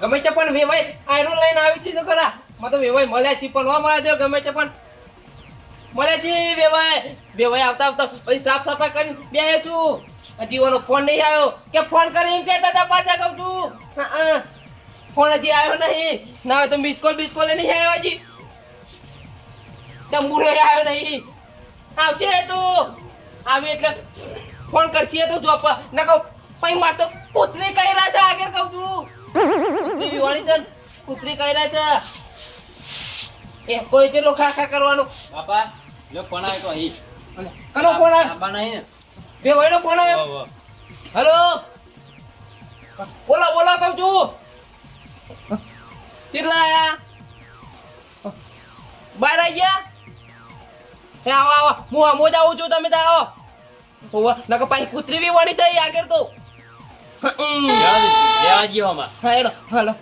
ગમે તે પણ વેવાય આયરન લઈને આવી છે તો ખરા. મને વેવાય મળ્યા છે પણ મળે તો ગમે તે પણ. મળ્યા છે, વેવાય. વેવાય આવતા આવતા પછી સાફ સફાઈ કરીને બે છું. ઓલો ફોન નહીં આવ્યો. કે ફોન કરી એમ કહેતા હતા પાછા કહું છું. હા. ફોન હજી આવ્યો નહીં. ના હોય તો મિસ કોલ બિસ કોલ નહીં આવ્યો હજી. તંબુરે આવ્યો નહીં. આવશે તો. આવે એટલે ફોન કરશે તો જોબ ના કહું પછી મારતો કૂતરી કહી રહ્યા છે આગળ કહું છું. કૂતરી છે કૂતરી કહી રહ્યા છે. એ કોઈ છે ખા ખા કરવાનું. બાપા જો ફોન આવ્યો તો અહીં. કનો ફોન આવ્યો? બાપા નહીં બે ભાઈનો ફોન આવ્યો. હેલો? બોલો બોલો કહું છું. કેટલા આયા? બાર આવી ગયા? એ આવો આવો. હું આમો જ આવું છું તમે તો આવો. હોવે, નકર પાછી કૂતરી બી વળી જાય આગળ તો. હા હાલો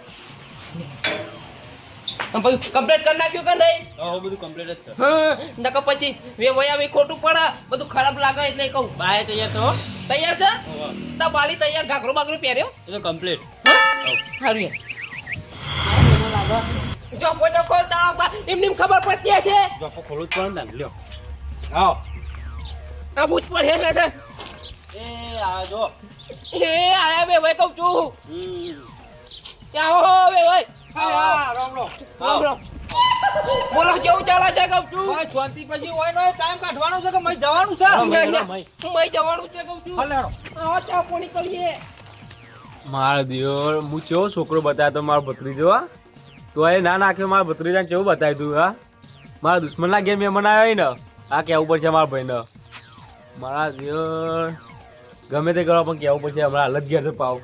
બધું કમ્પ્લીટ કરી નાખ્યું કે નહીં? હા બધું કમ્પ્લીટ જ છે હા નકર પછી વે વયા વે ખોટું પડે. બધું ખરાબ લાગે એટલે કહું. બાય તૈયાર છો તૈયાર છે? તો બાલી તૈયાર ઘાઘરો બાઘરો પહેર્યો? એ તો. હા? સારું એમની ખબર પડતી છે. બાપા ખોલું જ ને લ્યો. આવો. આ ભૂત પર હેલે છે. એ આ જો. એ આયા બે ભાઈ કહું છું. ત્યાં આવો બે ભાઈ. હા, રામ રામ. રામ રામ. બોલો કેવું ચાલે છે કહું છું. શાંતિ પછી હોય ને ટાઈમ કાઢવાનો છે કે મય જવાનું છે? ભાઈ. જવાનું છે કહું છું. આવો ચા પાણી કરીએ. મારો દિયોર હું કેવો છોકરો બતાવ્યો તો મારો ભત્રીજો હા? તો એ ના નાખ્યો, મારા ભત્રીજાને કેવું બતાવ્યું તું, હા? મારા દુશ્મનના ગેમ એ બનાવ્યો ને? આ કેવું પડશે મારા ભાઈને? મારા દિયોર, ગમે તે કરો, પણ કેવું પડશે હમણાં હાલત ઘેર પાવ.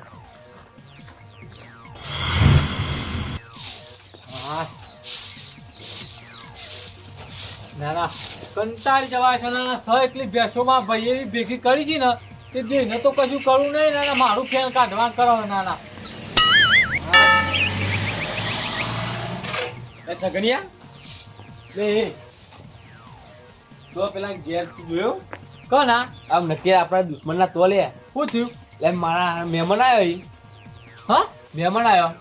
ના ના. કંટાળી જવાય છે, ના ના. સ એટલી ભેંસોમાં ભાઈ એવી ભેગી કરી છે ને તે જોઈને તો કશું કરવું નહીં, ના ના. મારું ફેન કાઢવા કરો ના. એ સગનિયા? લે. તો પેલા ગેર તું જોયો? કના આમ નક્કી આપણા દુશ્મનના તોલે. શું થયું? એટલે મારા મહેમાન આવ્યો ઈ. હા? મહેમાન આવ્યો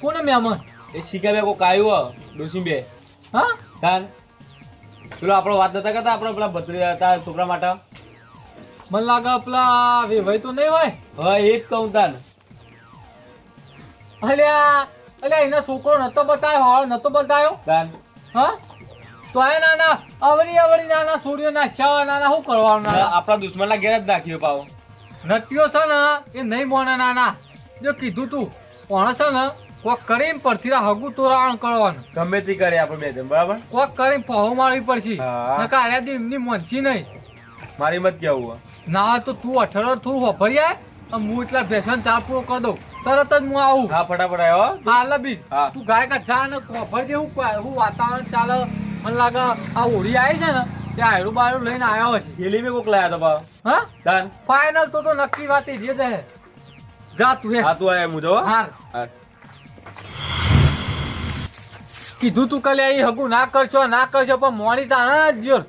કોને મહેમાન? એ શીખાવે કોક આવ્યો ડોસી બે હા? તાર. પેલો આપણો વાત નતા કરતા આપણો પેલા ભત્રી હતા છોકરા માટે. મને લાગે પેલા વેવાઈ તો નહીં હોય. હા એ જ કહું તાન. અલ્યા અલ્યા એના છોકરો નતો બતાવ્યો હાળ નતો બતાવ્યો હા? તો એ નાના ના અવરી અવરી નાના છોડીઓ ના છ નાના શું કરવાનું આપણા દુશ્મનના ઘેર જ નાખ્યો પાવ. નટ્યો છે ને એ નહીં મોને નાના. જો કીધું તું પણ છે ને કોક કરીને પરથી હગું તોરાણ કરવાનું. ગમે તે કરે આપણે બે જણ બરાબર? કોક કરીને પહો મારવી પડશે. નકા આલ્યા દી એમની મોનથી નહીં. મારી મત કેવું ના તો તું અઠારો તું વફરી આય. હું એટલા ભેસન ચા પૂરો કરી દઉં. તરત જ હું આવું. હા ફટાફટ આવ્યો હાલ બી તું ગાય કા ચા ને વફરજે હું હું વાતાવરણ ચાલે. મને લાગે આ હોળી આવી છે ને તે આયરું બાયરું લઈને આવ્યો છે. ગેલી મેં કોક લાયા તો પાવ હા? ડન ફાઇનલ તો તો નક્કી વાત એ છે જા તું હે હા તું આયા મુજો જો હાર હા. કીધું તું કલે એ હગું ના કરશો ના કરશો પણ મોડી તાણા જ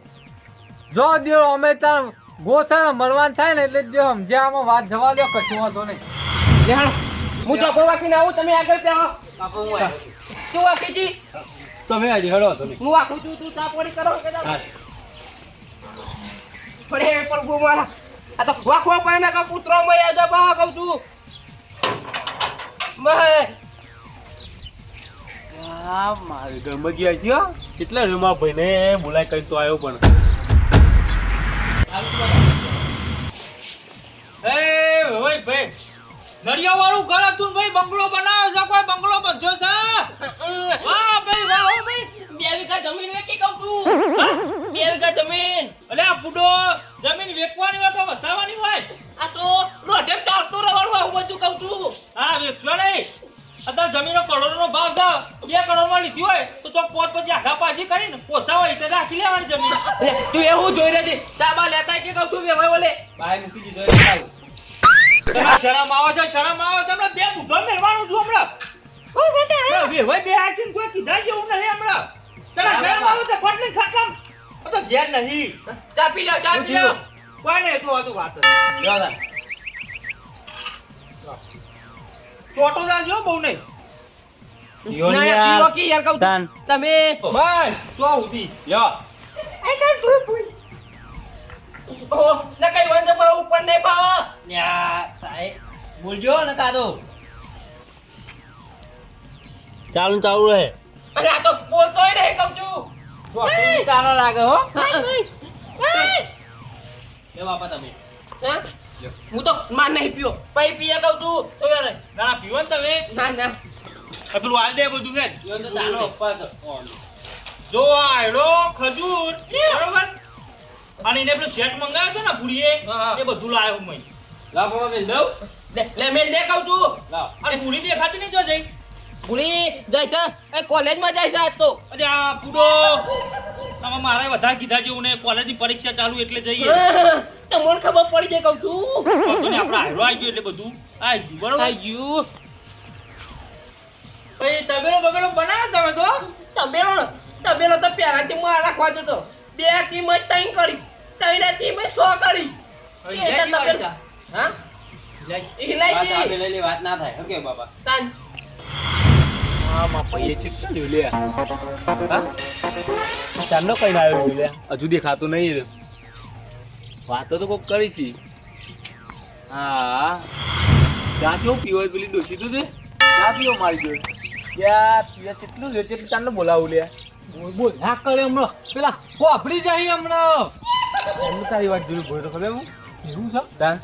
જો દિયો અમે તાર ગોસા ને મરવાન થાય ને એટલે દ્યો સમજ્યામાં વાત જવા દો કશું વાંધો નહીં લેહાણ. હું ચોપડો વાંકીને આવું તમે આગળ ત્યાં આવો. બાપા હું આવ્યો. શું વાંકી છી? તમે આજે હેડો તમે હું વાંકું છું તું ચા પાણી કરો કે? પડે પર ગુમારા આ તો વાંકવા પડે ને કાં કૂતરો મર્યા છે બા કહું છું મહે આ મારી ગમગી આવી છે હો. કેટલા રૂમા ભાઈને બોલાય કઈ તો આવ્યો પણ એ ભાઈ ભાઈ નળિયાવાળું ઘર હતું ભાઈ બંગલો બનાવ્યો છે કોઈ બંગલો બધો છે? વાહ ભાઈ વાહ ભાઈ. બે વીઘા જમીન વેચી કહું બે વીઘા જમીન. અલે આ બુડો જમીન વેચવાની હોય તો વસાવાની હોય? આ તો દોઢેમ ચાલતો રહેવાનું બધું કહું છું. હા વેચવા નહીં. અત્યારે જમીનો કરોડોનો ભાવ છે. બે કરોડમાં લીધી હોય તો તો પોત પછી આઘા પાછી કરીને પોસા હોય તો રાખી લેવાની જમીન. તું એવું જોઈ રહ્યો છે ચાબા લેતા કે કહું છું બે ભાઈ બોલે. ભાઈ મૂકી દીધો. તમે શરમ આવો છો શરમ આવો તમને બે ભૂગમ મેળવાનું છું હમણાં. વેવાઈ બે આચીને કોઈ કીધા જેવું નહીં હમણાં. તને શરમ આવે છે ફટલી ખતમ તો ઘેર નહીં. ચા પી લો ચા પી લો. કોઈ નહીં તો હતું વાત. જ. ચોટો દાજો બહુ નહીં. તમે બસ ચો ઉધી લ્યો. ઓહો, ના કઈ વાંધો પણ ઉપર નહીં પાવો બોલજો ને કાદો ચાલુ ચાલુ રહે. અને આ તો બોલતોય નહીં કહું છું. સારો લાગે હો. એ બાપા તમે? હા? હું તો માર નહીં પીવો. પછી પીએ કહું તું તો યાર. ના પીવો ને તમે. ના ના. પેલું હાલ દે બધું કે તો ચાનો ઉપવાસ. જો આયડો ખજૂર. બરોબર? અને એને પેલું શેટ મંગાવ્યો છે ને પૂરીએ એ બધું લાવ્યો હું લા બાબા મેલ દઉં? લે લે મેલ દે કહું તું. અને ભૂરી દેખાતી નહીં જો જઈ. ભૂલી જાય છે. એ કોલેજમાં જાય છે આજ તો. અરે આ પૂરો મારે વધારે કીધા જેવું ને કોલેજની પરીક્ષા ચાલુ એટલે જઈએ. તમને ખબર પડી જાય કહું છું. નહીં, આપણે હાયરો આવી ગયો એટલે બધું. આવી ગયું બરોબર? આઈ ગયું. ભાઈ તબેલો બબેલો બનાવો તમે તો? તબેલો તબેલો તો પહેલાથી માર રાખવા જતો. બે ટીમ જ ત્રણ કરી ત્રણ ટીમ સો કરી. હવે એ તો હિલાઈ તબેલો હા? લેલી વાત ના થાય. ઓકે તાન. હજુ દેખાતું નહીં વાતો તો કોક કરી છે. હા. ચા કેવું પીવો પેલી ડોસી તું તે ચા પીવો મારી જોડે. ત્યાં પીવા કેટલું છે? કેટલું? ચાંદનો બોલાવું લે. બોલ બોલ. ના કરે હમણાં. પેલા વાપરી જાય હમણાં. એમ તારી વાત જોયું ભોય તો ખબર હું એવું છે? તાન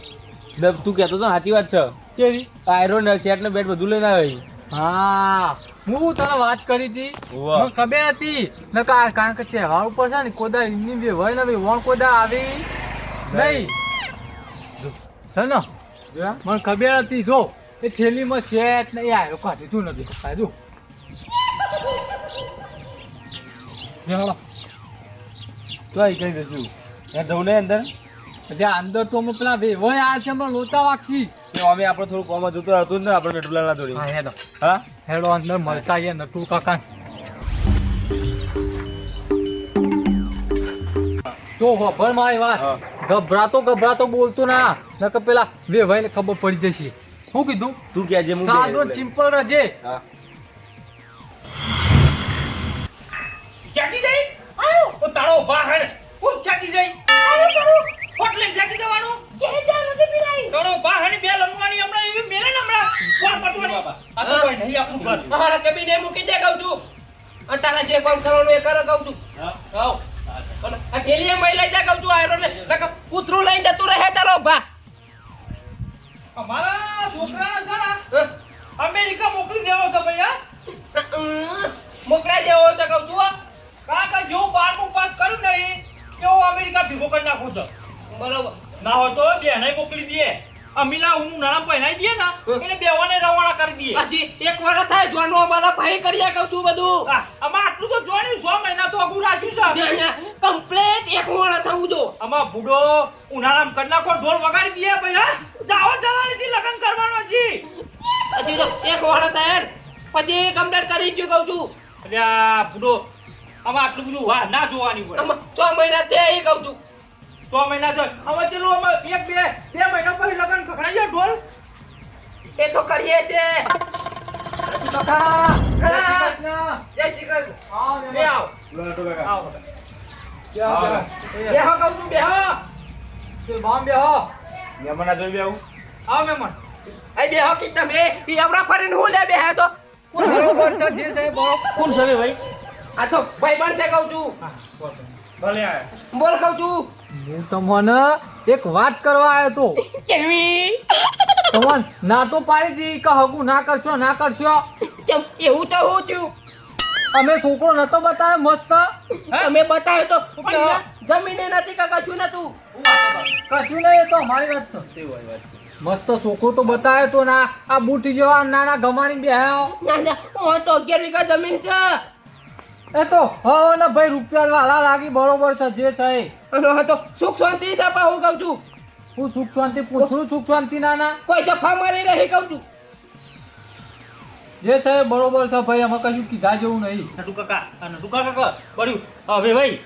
દબ તું કહેતો તો સાચી વાત છે. ચેરી આયરોન શેટ ને બેટ બધું લઈને આવે હા. હું તને વાત કરી હતી. મને ખબર હતી. કારણ કે તહેવાર ઉપર છે ને કોદા બે હોય ને ભાઈ વણ કોદા આવી. નહીં. છે ને મને ખબર હતી જો એ થેલીમાં શેટ ને એ આવ્યો કાઢી તું નથી કાઢું હાલો. તો આવી કઈ દઈશું ત્યાં જવું નહીં અંદર? ત્યાં અંદર તો અમે પેલા હોય આ છે અમે લોતા વાગશી. અમે આપણે થોડું કોમાં જોતું હતું ને આપણે પેટ્રોલ ના થોડી હેડો. હા? હેડો અંદર મળતા આવીએ નટુ કાકા તો ભણ મારી વાત. ગભરાતો ગભરાતો બોલતો ના નકર પેલા બે ભાઈને ખબર પડી જશે શું કીધું તું કે જે સાદો સિમ્પલ રહેજે ક્યાંથી જઈ ઓ તારો ઊભા ઓ ક્યાંથી જઈ હોટલે ક્યાંથી જવાનું તારો ઊભા બે લંગવાની હમણાં એવી મેરે ને હમણાં કોણ પટવાની આ તો કોઈ નહીં આપણું ઘર મારા કબીને મૂકી દે કહું છું અને તારા જે કામ કરવાનું એ કરો કહું છું આવ. આ મય લઈ જા કહું છું આયરો ને નકર કૂતરું લઈ જતું રહે તારો ભા. અમારા છોકરાને છે ને અમેરિકા મોકલી દેવો તો હા અમ, મોકલાઈ દેવો તો કહું છું કા કા જો બારમું પાસ કરું નહીં તેવું અમેરિકા ભેગો કરી નાખું છું. બરોબર. ના હોય તો બેને મોકલી દે. અમીલા હું નાણા પહેરાઈ દે ને એને બેવાને રવાના કરી દે. પછી એક વાર થાય જોવાનું અમારા ભાઈ કર્યા કહું છું બધું? અમાર આટલું તો જોડ્યું છ મહિના તો અગુ રાખ્યું છે. કમ્પ્લેટ એક વર્ષ થવું દો. આમાં બુડો ઉનાળામ કરી નાખો ઢોલ વગાડી દઈએ ભાઈ હા? જાઓ જવાની લગ્ન કરવાનો છે પછી તો એક વર્ષ થાય. પછી કમ્પ્લેટ કરી ગયું કહું છું. અલ્યા આ બુડો આમાં આટલું બધું વાહ ના જોવાની પડે છ મહિના તે એ કહું છું. છ મહિના જોઈ હવે ચલો અમે એક બે બે મહિના પછી લગન ખખડાઈ જાય ઢોલ. એ તો કરીએ છે. કાકા જય શ્રી કૃષ્ણ. જય શ્રી કૃષ્ણ. આવો. બે મહેમાન. આવ આવ બેહો, કહું છું બેહો. તે બામ બેહો. યમના જોઈ બેહું. આવ મહેમાન એ બેહો કે તમે ઈ આપણા ફરીને હું લે બેહે તો? બરોબર છે જે છે બરોબર કોણ છે ભાઈ? આ તો ભાઈ બણ છે કહું છું. ભલે આયા. બોલ કહું છું. હું તમને એક વાત કરવા આવ્યો તો. કેવી? તમને ના તો પાડી દી કે હગું ના કરશો ના કરશો. કેમ એવું તો હું થયું. અમે છોકરો નતો બતાવ્યો મસ્ત. તમે બતાવ્યો તો જમીને નથી કે કશું નતું કશું નહીં તો અમારી વાત છે. મસ્ત છોકરો તો બતાવ્યો તો ના. આ બુટી જેવા નાના ગમાણી બેહ્યો. ના ના હું તો અગિયાર વીઘા જમીન છે. એ તો હવે ને ભાઈ રૂપિયા વાલા લાગી બરોબર છે જે છે એ. તો સુખ શાંતિ છે હું કહું છું. હું સુખ શાંતિ પૂછું સુખ શાંતિ નાના કોઈ જફા મારી રહી કહું છું. જે છે બરોબર છે ભાઈ અમે કશું કીધા જેવું નહીં. નટુ કાકા નટુ કાકા પડ્યું. હવે ભાઈ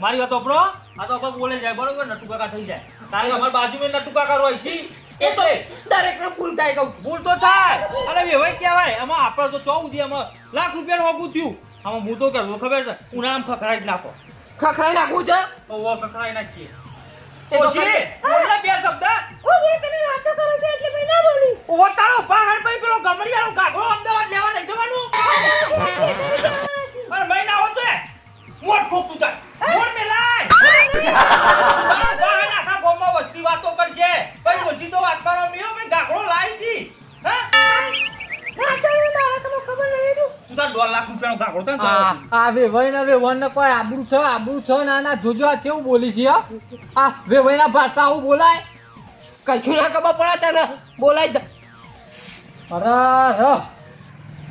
મારી વાત આપણો આ તો આપણે બોલે જાય બરોબર? નટુ કાકા થઈ જાય. કારણ કે અમારી બાજુમાં નટુ કાકા રોય છે. એ તો દરેક ને ભૂલ થાય કહું. ભૂલ તો થાય. અરે વેવાઈ કહેવાય. આમાં આપણે તો ચૌદ દી આમાં લાખ રૂપિયાનું હોગું થયું. આમાં હું તો કરું ખબર છે? ઉનાળામાં જ નાખો. ખખરાઈ નાખવું છે? ઓ નાખીએ. ઓછી? બે શબ્દ. ઓય તમે વાતો કરો છો એટલે મેં ના બોલી. ઓ તારો આ આ વેવાઈ ના વેવણ ને કોઈ આબરું છે આબરું છે ના ના જોજો આ કેવું બોલી છે આ વેવાઈ ના ભાષા આવું બોલાય? કશું ના ખબર પડે તને બોલાય અરે ર.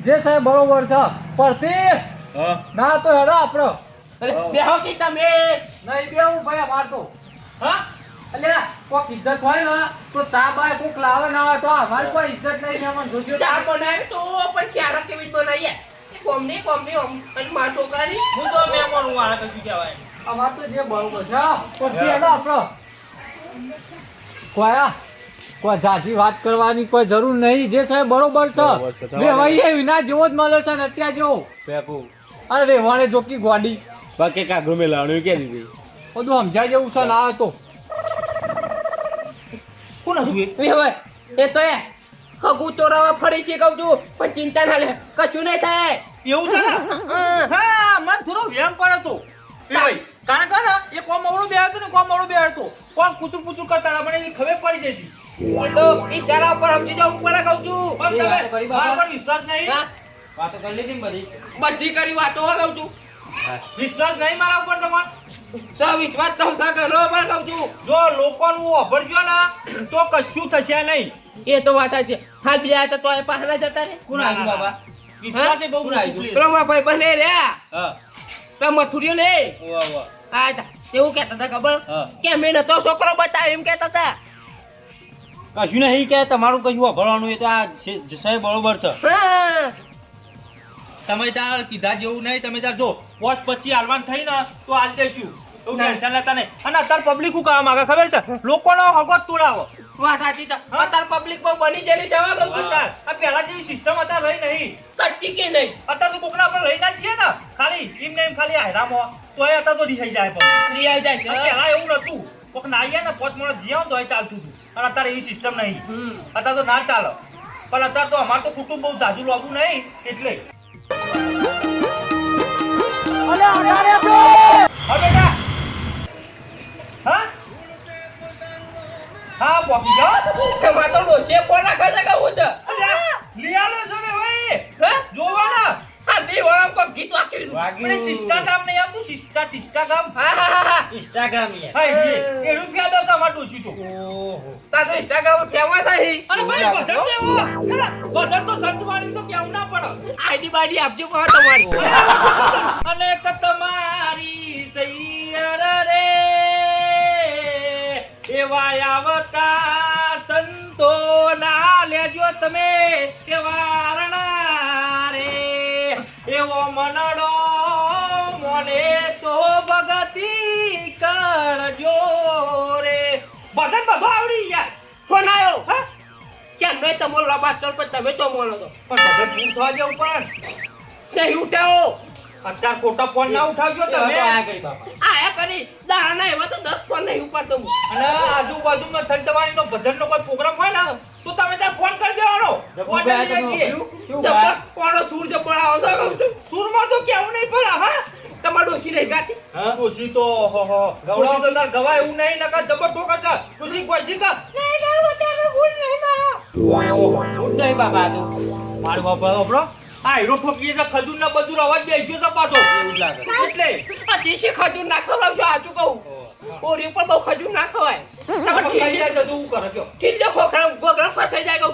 જે છે બરોબર છે પરથી ના તો હેડો આપણો. બેહો કી તમે. નહીં બેહું ભાઈ અમાર તો. હા? એટલે કોક ઇજ્જત હોય ને તો ચા બાય કોક લાવે ના હોય તો અમારી કોઈ ઇજ્જત નહીં ને અમને જોજો. ચા બનાવી તો પણ ક્યારે કેવી બનાવીએ? કોમની કોમની અને મારા છોકરાની હું તો મહેમાન હું આ કશું કહેવાય અમાર તો જે બરોબર છે પરથી હેડો આપણો કોયા કોઈ ઝાઝી વાત કરવાની કોઈ જરૂર નહીં. જે છે. બરોબર છે. છે વેવાઈ વિના જેવો જ મળ્યો છે ને અત્યારે જેવો પેકું. અરે વેવાણે જોકી ગોડી. બાકી કાગડું મેં લાવણું કે દીધી? બધું સમજાય જેવું છે ના કોણ હતું એ? તો એ. હગું ફરી છે કહું છું પણ ચિંતા ના લે. કશું નહીં થાય. એવું છે ને? હા. મને થોડો વ્યાયામ પડે તો. એ ભાઈ કારણ કે ને એ કોમ અવળું બે હતું ને કોમ અવળું બે હતું. કોણ કુચુર કુચુર કરતા હતા મને એ ખબર પડી જતી એ તો ઈશારા ઉપર સમજી જાવ ઉપર કહું છું. પણ તમે મારા પર વિશ્વાસ નહીં? હા. વાતો કરી લીધી બધી. બધી કરી વાતો કહું છું. વિશ્વાસ નહીં મારા ઉપર તમારે? સ વિશ્વાસ તો સા કરો પણ કહું છું. જો લોકોનું અભરજો ને તો કશું થશે નહીં. એ તો વાત છે હાલ બીજા તો તોય પાસે જતા રે કોણ આવ્યું બાબા? વિશ્વાસ એ બહુ કોણ પેલો મારા ભાઈ બને રહ્યા હા. પેલો મથુરિયો ને. ઓવા ઓવા હા તા. એવું કહેતા હતા ખબર? કે મેં નતો છોકરો બતાવ્યો એમ કહેતા હતા કશું નહીં કે તમારું કશું વાપરવાનું એ તો આ બરોબર છે. તમે ત્યાં કીધા જેવું નહીં તમે ત્યાં જો પોચ પછી હાલવાનું થઈ ને તો હાલ દેશું. એવું ટેન્શન લેતા નહીં અને અત્યારે પબ્લિક હું કહેવા માંગે? ખબર છે? લોકોનો હગો તુરાવો. વાત સાચી છે. અત્યારે પબ્લિક બહુ બની જેલી જવા છું અત્યારે આ પહેલા જેવી સિસ્ટમ અત્યારે રહી નહીં. કચ્ચી કે નહીં? અત્યારે તો કોકના પર રહી ના જઈએ ને. ખાલી એમ ને એમ ખાલી હાયરામો તો એ અત્યારે તો રિહાઈ જાય પણ. રિહાઈ જાય છે પહેલા એવું નતું કોક ના આવીએ ને પોચ માણસ જીયા તો એ ચાલતું હતું. અને અત્યારે એવી સિસ્ટમ નહીં. અત્યારે તો ના ચાલે. પણ અત્યારે તો અમારે તો કુટુંબ બહુ જાજુ લાગવું નહીં એટલે. હા બેટા. હા? છે જોવાના. બે ગીત દીધું પણ નહીં આવતું? સિસ્ટા ઇન્સ્ટાગ્રામ યાર. હા એ એ રૂપિયા દો તમારે ડોશી ઓહો. તાર તો ઇન્સ્ટાગ્રામ ફેમસ છે અરે ભાઈ વજન દેવો વજન તો સંતવાણી તો કેવું ના પડે. આઈડી બાડી આપજો પણ તમારી. અને તમારી સૈયર રે. એવા આવતા સંતો ના લેજો તમે એવા રણા રે. એવો મનડો મને તો ભગતી કરજો રે. ભજન બધો આવડી યાર ફોન આવ્યો હા? કેમ નહીં તમારો લબાસ કર પણ તમે તો બોલો તો? પણ તમે પૂરું થવા જેવું પણ નહીં ઉઠાવો. અત્યારે ખોટો ફોન ના ઉઠાવજો તમે. તો આ કરી. બાપા આયા કરી દાણા એવા તો દસ ફોન નહીં ઉપાડતો અને આજુબાજુમાં સંતવાણી નો ભજન નો કોઈ પ્રોગ્રામ હોય ને તો તમે ત્યાં ફોન કરી દેવાનો. જબ્બર ઓર્ડર ગયા લઈ તમે. આવીએ. શું જબર વાત? કોનો સૂર જબર આવો છો કહું છું. સૂરમાં તો કેવું નહીં પણ હા? તમારે ડોશી નહીં ગાતી? હા? ખુશી તો હો હો ખુશી તો તાર ગવાય એવું નહીં નકર જબર ઠોકર છે. કોઈ જીકા હું નહીં બાબા તો. મારું બાપા બાપરો આ હીરો ઠોકીએ છે ખજૂર ના બધું રવા દે ગયો તો પાછો. એવું લાગે. એટલે. આ દેશી ખજૂર ના ખવડાવશો આજુ કહું? ઓરી ઉપર બહુ ખજૂર ના ખવાય. તમારે ખાઈ જાય તો હું કરે કયો કિલ્લો ખોખરા ગોગરા ફસાઈ જાય કહું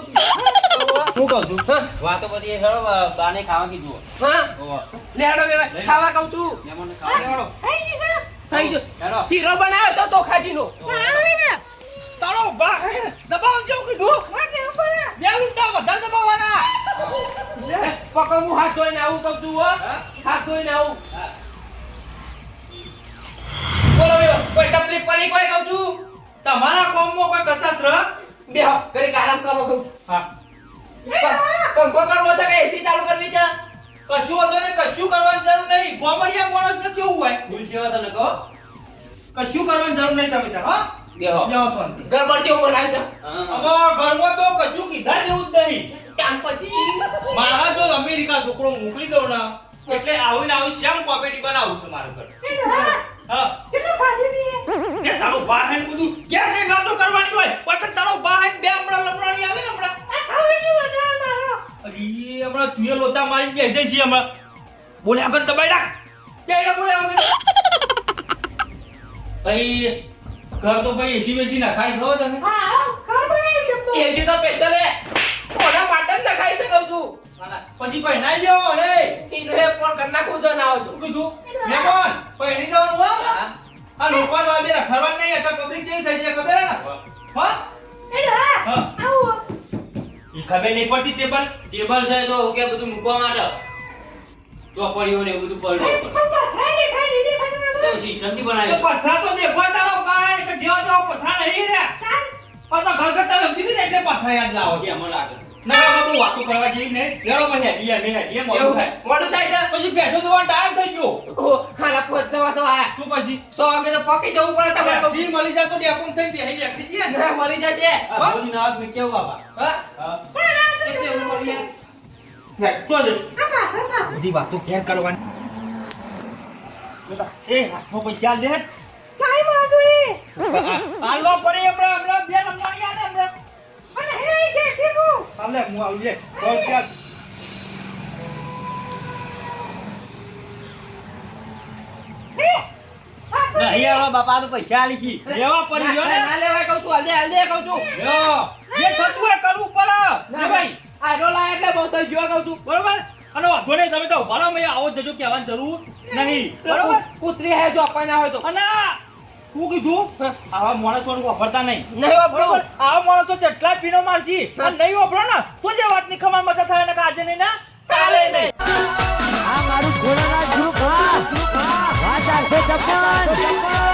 શું કહું છું? વાતો બધી એ હેડો બાને ખાવા કીધું. હા. લેડો બે ખાવા કહું છું. મહેમાનને ખાવા. લેડો થઈ ગયું હેડો. શીરો બનાવ્યો તો ચોખાજીનો તારો બા દબાવ જેવું કીધું બે મિનિટ વધારે દબાવવાના લે. હું હાથ ધોઈને આવું કહું છું હાથ ધોઈને આવું. બોલો કોઈ તકલીફ પડી કોઈ કહું છું? તમારા કોમમાં કોઈ કચાશ રહ? બે ઘડીક આરામ કરો કહું. હા. પંખો કરવો છે કે એસી ચાલુ કરવી છે? કશું હતો ને કશું કરવાની જરૂર નહીં. ગોમડિયા માણસ ને કેવું હોય. ભૂલ છે તને કહો. કશું કરવાની જરૂર નહીં તમે હા. શાંતિ. ગરબડ કેવું બનાવી છે. અમારા ઘરમાં તો કશું કીધા જેવું જ નહીં. ત્યાર પછી મારા જો અમેરિકા છોકરો મોકલી દઉં ને એટલે આવીને આવી શ્યામ કોમેડી બનાવું છું મારું ઘર. હા? કે તારો વાહન બધું ક્યાં કઈ વાતો કરવાની હોય પણ તારો વાહન બે હમણાં લમણાની આવે ને હમણાં. અરે હમણાં તું લોચા મારી બેસે છે હમણાં. બોલે આગળ દબાઈ રાખ. બે બોલે આગળ. ભાઈ ઘર તો ભાઈ એસી બેસી નખાઈ ખબર તમે. એસી તો પૈસા લે કોના માટે જ નખાઈ છે. કહું છું પછી પહેરાઈ દેવો રે એ પણ કર નાખું છે ના આવતું કીધું? મે કોણ પહેરી જવાનું હો? આ લોકલ વાદે રખડવાનું નહીં અત્યારે પબ્લિક જેવી થઈ જાય ખબર હે? ને હા? હા ઈ ખબર નહીં પડતી ટેબલ? ટેબલ છે તો કે બધું મૂકવા માટે. ચોપડીઓ ને એવું બધું પડે તો બનાવી પથરા તો દેખો તારો કાય કે જેવા જેવા પથરા નહીં રે. આ તો ઘર ઘરતા રમતી હતી ને એટલે પાછા યાદ લાવો છે મને લાગે નકા બાબુ વાતો કરવા જેવી લેડો પછી હેડીએ ને હેડીએ મોડું થાય. મોડું થાય છે પછી બેસો દોવા ટાઈમ થઈ ગયો. ઓહો, ખાના પોત દવા તો આયા તું પછી? સો વાગે તો પકી જવું પડે તમારે તો. જી મળી જાય તો ડેકોમ થઈ બેહી ને મળી જશે ના હાથ કેવું હા. હા. તો જ બધી વાતો ક્યાં કરવાની? એ હાથમાં પૈસા દે હાલવા પડે હમણાં હમણાં બે નંબરની આલે હમણાં. હાલે હું આવું બોલ ચાલ નહીં બાપા તો પૈસા આલી છી. લેવા પડી ગયો ના. લેવાય કહું છું હલ્દે હલ્દે કહું છું. યો જે થતું હોય કરવું પડે. લે ભાઈ. આ રોલા એટલે બહુ થઈ ગયો કહું છું. બરોબર? અને વાંધો નહીં તમે તો ઊભા રહો મેં આવો જજો કહેવાની જરૂર નહીં. બરોબર? કૂતરી હે જો અપાઈ ના હોય તો. અને શું કીધું? આવા માણસો વાપરતા નહીં. નહીં વાપરો. આવા માણસો જેટલા પીનો મારજી નહીં વાપરો ને તો જે વાતની ખમા મજા થાય ને આજે નહીં ના? કાલે નહીં. આ મારું ખોલાના જુખા વાત આરસે ચપ્પલ.